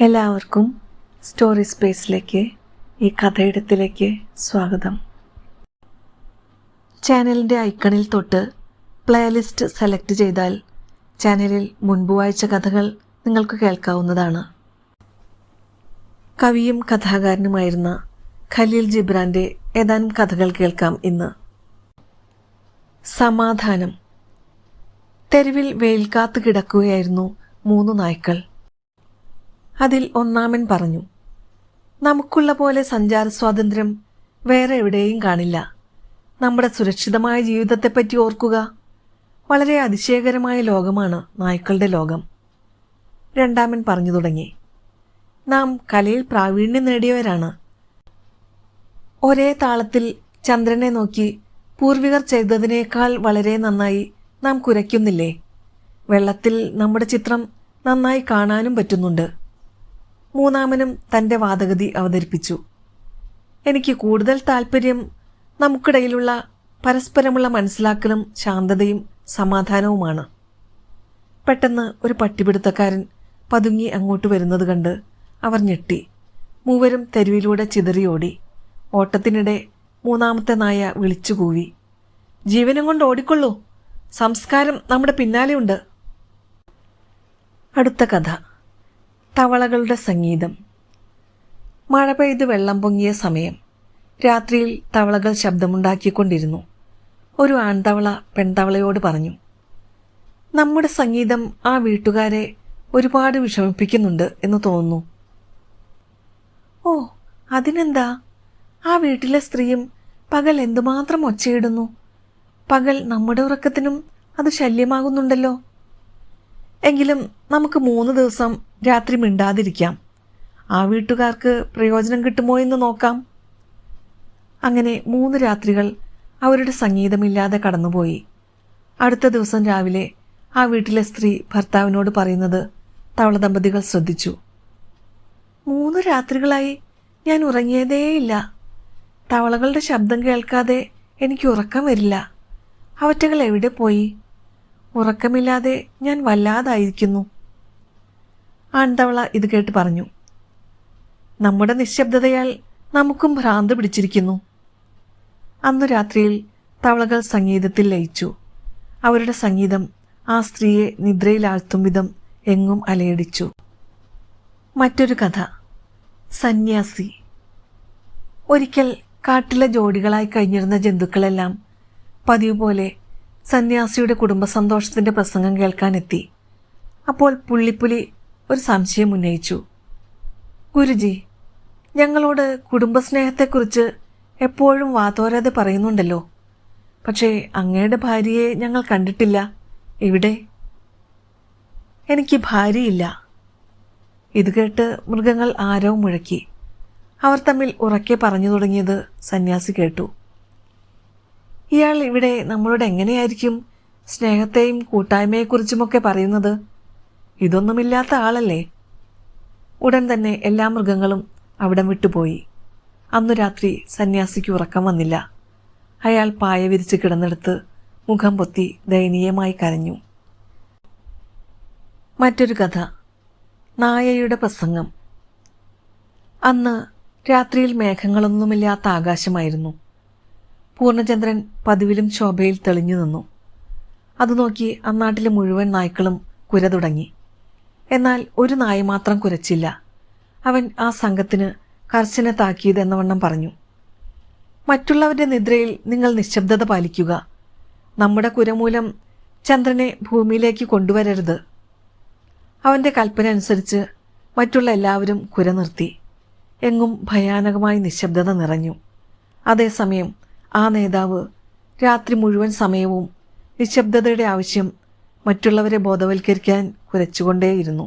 എല്ലാവർക്കും സ്റ്റോറി സ്പേസിലേക്ക് ഈ കഥയിടത്തിലേക്ക് സ്വാഗതം. ചാനലിന്റെ ഐക്കണിൽ തൊട്ട് പ്ലേലിസ്റ്റ് സെലക്ട് ചെയ്താൽ ചാനലിൽ മുൻപ് വായിച്ച കഥകൾ നിങ്ങൾക്ക് കേൾക്കാവുന്നതാണ്. കവിയും കഥാകാരനുമായിരുന്ന ഖലീൽ ജിബ്രാന്റെ ഏതാനും കഥകൾ കേൾക്കാം ഇന്ന്. സമാധാനം. തെരുവിൽ വെയിൽ കാത്തു കിടക്കുകയായിരുന്നു മൂന്ന് നായ്ക്കൾ. അതിൽ ഒന്നാമൻ പറഞ്ഞു നമുക്കുള്ള പോലെ സഞ്ചാര സ്വാതന്ത്ര്യം വേറെ എവിടെയും കാണില്ല. നമ്മുടെ സുരക്ഷിതമായ ജീവിതത്തെപ്പറ്റി ഓർക്കുക. വളരെ അതിശയകരമായ ലോകമാണ് നായ്ക്കളുടെ ലോകം. രണ്ടാമൻ പറഞ്ഞു തുടങ്ങി നാം കലയിൽ പ്രാവീണ്യം നേടിയവരാണ്. ഒരേ താളത്തിൽ ചന്ദ്രനെ നോക്കി പൂർവികർ ചെയ്തതിനേക്കാൾ വളരെ നന്നായി നാം കുരയ്ക്കുന്നില്ലേ? വെള്ളത്തിൽ നമ്മുടെ ചിത്രം നന്നായി കാണാനും പറ്റുന്നുണ്ട്. മൂന്നാമനും തന്റെ വാദഗതി അവതരിപ്പിച്ചു. എനിക്ക് കൂടുതൽ താല്പര്യം നമുക്കിടയിലുള്ള പരസ്പരമുള്ള മനസ്സിലാക്കലും ശാന്തതയും സമാധാനവുമാണ്. പെട്ടെന്ന് ഒരു പട്ടിപിടുത്തക്കാരൻ പതുങ്ങി അങ്ങോട്ട് വരുന്നത് കണ്ട് അവർ ഞെട്ടി. മൂവരും തെരുവിലൂടെ ചിതറിയോടി. ഓട്ടത്തിനിടെ മൂന്നാമത്തെ നായ വിളിച്ചുകൂവി. ജീവനും കൊണ്ട് ഓടിക്കൊള്ളൂ. സംസ്കാരം നമ്മുടെ പിന്നാലെയുണ്ട്. അടുത്ത കഥ. തവളകളുടെ സംഗീതം. മഴ പെയ്ത് വെള്ളം പൊങ്ങിയ സമയം. രാത്രിയിൽ തവളകൾ ശബ്ദമുണ്ടാക്കിക്കൊണ്ടിരുന്നു. ഒരു ആൺതവള പെൺതവളയോട് പറഞ്ഞു നമ്മുടെ സംഗീതം ആ വീട്ടുകാരെ ഒരുപാട് വിഷമിപ്പിക്കുന്നുണ്ട് എന്ന് തോന്നുന്നു. ഓ അതിനെന്താ? ആ വീട്ടിലെ സ്ത്രീയും പകൽ എന്തുമാത്രം ഒച്ചയിടുന്നു? പകൽ നമ്മുടെ ഉറക്കത്തിനും അത് ശല്യമാകുന്നുണ്ടല്ലോ. എങ്കിലും നമുക്ക് മൂന്ന് ദിവസം രാത്രി മിണ്ടാതിരിക്കാം. ആ വീട്ടുകാർക്ക് പ്രയോജനം കിട്ടുമോ എന്ന് നോക്കാം. അങ്ങനെ മൂന്ന് രാത്രികൾ അവരുടെ സംഗീതമില്ലാതെ കടന്നുപോയി. അടുത്ത ദിവസം രാവിലെ ആ വീട്ടിലെ സ്ത്രീ ഭർത്താവിനോട് പറയുന്നത് തവള ദമ്പതികൾ ശ്രദ്ധിച്ചു. മൂന്ന് രാത്രികളായി ഞാൻ ഉറങ്ങിയതേയില്ല. തവളകളുടെ ശബ്ദം കേൾക്കാതെ എനിക്ക് ഉറക്കം വരില്ല. അവറ്റകൾ എവിടെ പോയി? ഉറക്കമില്ലാതെ ഞാൻ വല്ലാതായിരിക്കുന്നു. ആൺതവള ഇത് കേട്ട് പറഞ്ഞു. നമ്മുടെ നിശബ്ദതയാൽ നമുക്കും ഭ്രാന്ത് പിടിച്ചിരിക്കുന്നു. അന്നു രാത്രിയിൽ തവളകൾ സംഗീതത്തിൽ ലയിച്ചു. അവരുടെ സംഗീതം ആ സ്ത്രീയെ നിദ്രയിലാഴ്ത്തും വിധം എങ്ങും അലയടിച്ചു. മറ്റൊരു കഥ. സന്യാസി. ഒരിക്കൽ കാട്ടിലെ ജോഡികളായി കഴിഞ്ഞിരുന്ന ജന്തുക്കളെല്ലാം പതിവ് പോലെ സന്യാസിയുടെ കുടുംബ സന്തോഷത്തിന്റെ പ്രസംഗം കേൾക്കാനെത്തി. അപ്പോൾ പുള്ളിപ്പുലി ഒരു സംശയം ഉന്നയിച്ചു. ഗുരുജി ഞങ്ങളോട് കുടുംബസ്നേഹത്തെക്കുറിച്ച് എപ്പോഴും വാതോരാതെ പറയുന്നുണ്ടല്ലോ. പക്ഷേ അങ്ങയുടെ ഭാര്യയെ ഞങ്ങൾ കണ്ടിട്ടില്ല. എവിടെ? എനിക്ക് ഭാര്യയില്ല. ഇത് കേട്ട് മൃഗങ്ങൾ ആരോ മുഴക്കി. അവർ തമ്മിൽ ഉറക്കെ പറഞ്ഞു തുടങ്ങിയത് സന്യാസി കേട്ടു. ഇയാൾ ഇവിടെ നമ്മളോട് എങ്ങനെയായിരിക്കും സ്നേഹത്തെയും കൂട്ടായ്മയെക്കുറിച്ചുമൊക്കെ പറയുന്നത്? ഇതൊന്നുമില്ലാത്ത ആളല്ലേ? ഉടൻ തന്നെ എല്ലാ മൃഗങ്ങളും അവിടം വിട്ടുപോയി. അന്നു രാത്രി സന്യാസിക്ക് ഉറക്കം വന്നില്ല. അയാൾ പായ വിരിച്ച് കിടന്നെടുത്ത് മുഖം പൊത്തി ദയനീയമായി കരഞ്ഞു. മറ്റൊരു കഥ. നായയുടെ പ്രസംഗം. അന്ന് രാത്രിയിൽ മേഘങ്ങളൊന്നുമില്ലാത്ത ആകാശമായിരുന്നു. പൂർണചന്ദ്രൻ പതിവിലും ശോഭയിൽ തെളിഞ്ഞു നിന്നു. അത് നോക്കി അന്നാട്ടിലെ മുഴുവൻ നായ്ക്കളും കുര തുടങ്ങി. എന്നാൽ ഒരു നായ മാത്രം കുരച്ചില്ല. അവൻ ആ സംഘത്തിന് കർശന താക്കീത് എന്നവണ്ണം പറഞ്ഞു. മറ്റുള്ളവരുടെ നിദ്രയിൽ നിങ്ങൾ നിശബ്ദത പാലിക്കുക. നമ്മുടെ കുരമൂലം ചന്ദ്രനെ ഭൂമിയിലേക്ക് കൊണ്ടുവരരുത്. അവന്റെ കൽപ്പന അനുസരിച്ച് മറ്റുള്ള എല്ലാവരും കുര നിർത്തി. എങ്ങും ഭയാനകമായി നിശബ്ദത നിറഞ്ഞു. അതേസമയം ആ നേതാവ് രാത്രി മുഴുവൻ സമയവും നിശബ്ദതയുടെ ആവശ്യം മറ്റുള്ളവരെ ബോധവൽക്കരിക്കാൻ കുരച്ചുകൊണ്ടേയിരുന്നു.